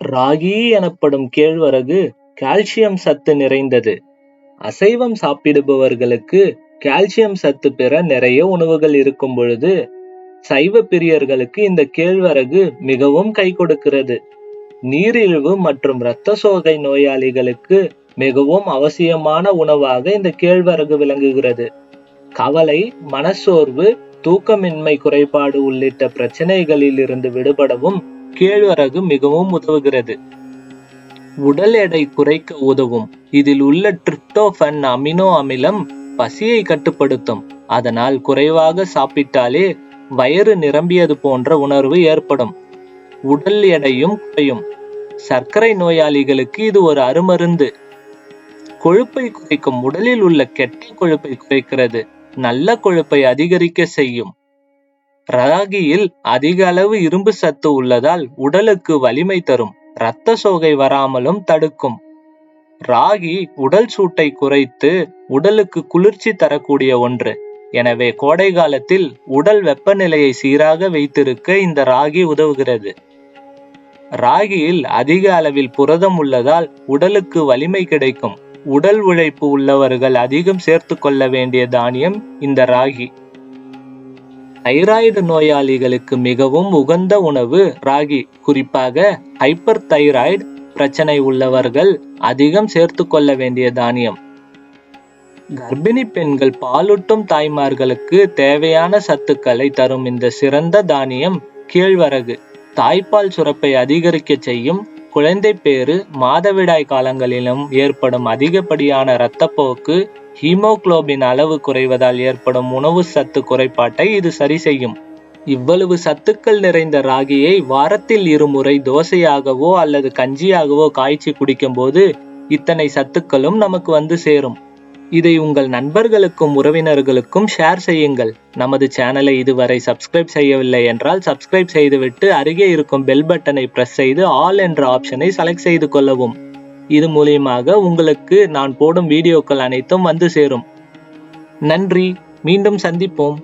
ராகி எனப்படும் கேழ்வரகு கால்சியம் சத்து நிறைந்தது. அசைவம் சாப்பிடுபவர்களுக்கு கால்சியம் சத்து பெற நிறைய உணவுகள் இருக்கும் பொழுது சைவ பிரியர்களுக்கு இந்த கேழ்வரகு மிகவும் கை கொடுக்கிறது. நீரிழிவு மற்றும் இரத்த சோகை நோயாளிகளுக்கு மிகவும் அவசியமான உணவாக இந்த கேழ்வரகு விளங்குகிறது. கவலை மனச்சோர்வு தூக்கமின்மை குறைபாடு உள்ளிட்ட பிரச்சனைகளில் இருந்து விடுபடவும் கேழ்வரகு மிகவும் உதவுகிறது. உடல் எடை குறைக்க உதவும். இதில் உள்ள டிரிப்டோபன் அமினோ அமிலம் பசியை கட்டுப்படுத்தும். அதனால் குறைவாக சாப்பிட்டாலே வயிறு நிரம்பியது போன்ற உணர்வு ஏற்படும். உடல் எடையும் குறையும். சர்க்கரை நோயாளிகளுக்கு இது ஒரு அருமருந்து. கொழுப்பை குறைக்கும் உடலில் உள்ள கெட்ட கொழுப்பை குறைக்கிறது. நல்ல கொழுப்பை அதிகரிக்க செய்யும். ராகியில் அதிக அளவு இரும்பு சத்து உள்ளதால் உடலுக்கு வலிமை தரும். இரத்த சோகை வராமலும் தடுக்கும். ராகி உடல் சூட்டை குறைத்து உடலுக்கு குளிர்ச்சி தரக்கூடிய ஒன்று. எனவே கோடை காலத்தில் உடல் வெப்பநிலையை சீராக வைத்திருக்க இந்த ராகி உதவுகிறது. ராகியில் அதிக அளவில் புரதம் உள்ளதால் உடலுக்கு வலிமை கிடைக்கும். உடல் உழைப்பு உள்ளவர்கள் அதிகம் சேர்த்து கொள்ள வேண்டிய தானியம் இந்த ராகி. தைராய்டு நோயாளிகளுக்கு மிகவும் உகந்த உணவு ராகி. குறிப்பாக ஹைப்பர் தைராய்டு பிரச்சனை உள்ளவர்கள் அதிகம் சேர்த்து கொள்ள வேண்டிய தானியம். கர்ப்பிணி பெண்கள் பாலூட்டும் தாய்மார்களுக்கு தேவையான சத்துக்களை தரும் இந்த சிறந்த தானியம் கேழ்வரகு. தாய்ப்பால் சுரப்பை அதிகரிக்க செய்யும் குழந்தை பேறு மாதவிடாய் காலங்களிலும் ஏற்படும் அதிகப்படியான இரத்தப்போக்கு ஹீமோகுளோபின் அளவு குறைவதால் ஏற்படும் உணவு சத்து குறைபாட்டை இது சரி செய்யும். இவ்வளவு சத்துக்கள் நிறைந்த ராகியை வாரத்தில் இருமுறை தோசையாகவோ அல்லது கஞ்சியாகவோ காய்ச்சி குடிக்கும்போது இத்தனை சத்துக்களும் நமக்கு வந்து சேரும். இதை உங்கள் நண்பர்களுக்கும் உறவினர்களுக்கும் ஷேர் செய்யுங்கள். நமது சேனலை இதுவரை சப்ஸ்கிரைப் செய்யவில்லை என்றால் சப்ஸ்கிரைப் செய்துவிட்டு அருகே இருக்கும் பெல் பட்டனை பிரஸ் செய்து ஆல் என்ற ஆப்ஷனை செலக்ட் செய்து கொள்ளவும். இது மூலியமாக உங்களுக்கு நான் போடும் வீடியோக்கள் அனைத்தும் வந்து சேரும். நன்றி. மீண்டும் சந்திப்போம்.